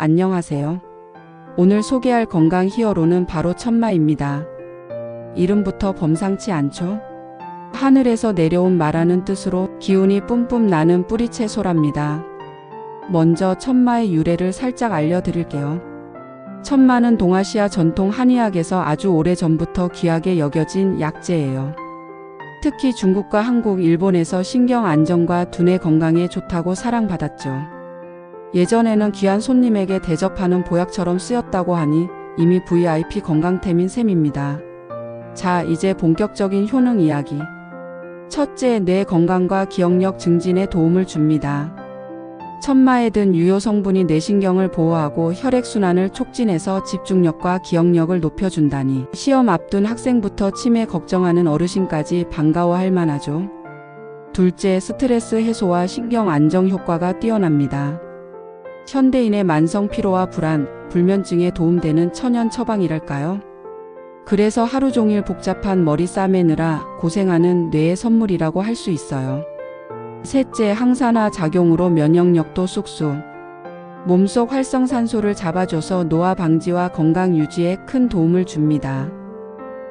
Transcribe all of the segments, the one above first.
안녕하세요. 오늘 소개할 건강 히어로는 바로 천마입니다. 이름부터 범상치 않죠? 하늘에서 내려온 마라는 뜻으로 기운이 뿜뿜 나는 뿌리채소랍니다. 먼저 천마의 유래를 살짝 알려드릴게요. 천마는 동아시아 전통 한의학에서 아주 오래 전부터 귀하게 여겨진 약재예요. 특히 중국과 한국, 일본에서 신경 안정과 두뇌 건강에 좋다고 사랑받았죠. 예전에는 귀한 손님에게 대접하는 보약처럼 쓰였다고 하니 이미 VIP 건강템인 셈입니다. 자, 이제 본격적인 효능 이야기. 첫째, 뇌 건강과 기억력 증진에 도움을 줍니다. 천마에 든 유효 성분이 뇌신경을 보호하고 혈액순환을 촉진해서 집중력과 기억력을 높여준다니 시험 앞둔 학생부터 치매 걱정하는 어르신까지 반가워할 만하죠. 둘째, 스트레스 해소와 신경 안정 효과가 뛰어납니다. 현대인의 만성 피로와 불안, 불면증에 도움되는 천연 처방이랄까요? 그래서 하루 종일 복잡한 머리 싸매느라 고생하는 뇌의 선물이라고 할 수 있어요. 셋째, 항산화 작용으로 면역력도 쑥쑥. 몸속 활성산소를 잡아줘서 노화 방지와 건강 유지에 큰 도움을 줍니다.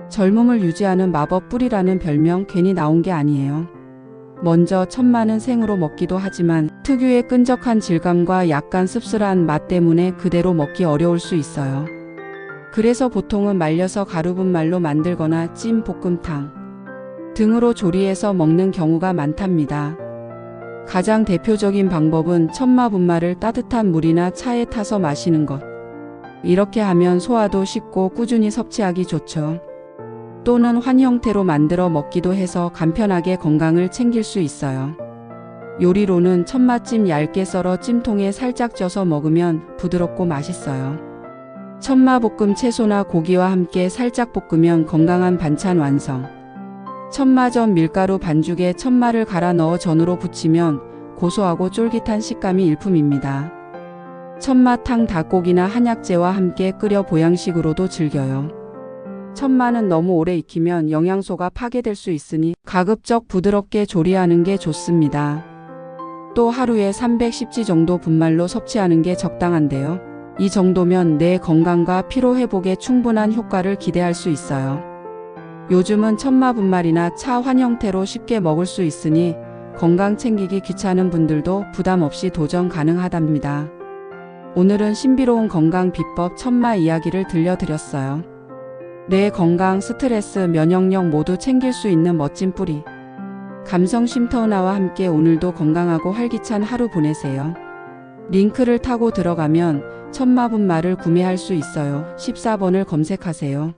젊음을 유지하는 마법 뿌리라는 별명 괜히 나온 게 아니에요. 먼저 천마는 생으로 먹기도 하지만 특유의 끈적한 질감과 약간 씁쓸한 맛 때문에 그대로 먹기 어려울 수 있어요. 그래서 보통은 말려서 가루분 말로 만들거나 찜 볶음탕 등으로 조리해서 먹는 경우가 많답니다. 가장 대표적인 방법은 천마 분말을 따뜻한 물이나 차에 타서 마시는 것. 이렇게 하면 소화도 쉽고 꾸준히 섭취하기 좋죠. 또는 환 형태로 만들어 먹기도 해서 간편하게 건강을 챙길 수 있어요. 요리로는 천마찜 얇게 썰어 찜통에 살짝 쪄서 먹으면 부드럽고 맛있어요. 천마 볶음 채소나 고기와 함께 살짝 볶으면 건강한 반찬 완성. 천마전 밀가루 반죽에 천마를 갈아 넣어 전으로 부치면 고소하고 쫄깃한 식감이 일품입니다. 천마탕 닭고기나 한약재와 함께 끓여 보양식으로도 즐겨요. 천마는 너무 오래 익히면 영양소가 파괴될 수 있으니 가급적 부드럽게 조리하는 게 좋습니다. 또 하루에 310지 정도 분말로 섭취하는 게 적당한데요. 이 정도면 내 건강과 피로 회복에 충분한 효과를 기대할 수 있어요. 요즘은 천마 분말이나 차 환 형태로 쉽게 먹을 수 있으니 건강 챙기기 귀찮은 분들도 부담 없이 도전 가능하답니다. 오늘은 신비로운 건강 비법 천마 이야기를 들려드렸어요. 내 건강, 스트레스, 면역력 모두 챙길 수 있는 멋진 뿌리. 감성 쉼터나와 함께 오늘도 건강하고 활기찬 하루 보내세요. 링크를 타고 들어가면 천마 분말을 구매할 수 있어요. 14번을 검색하세요.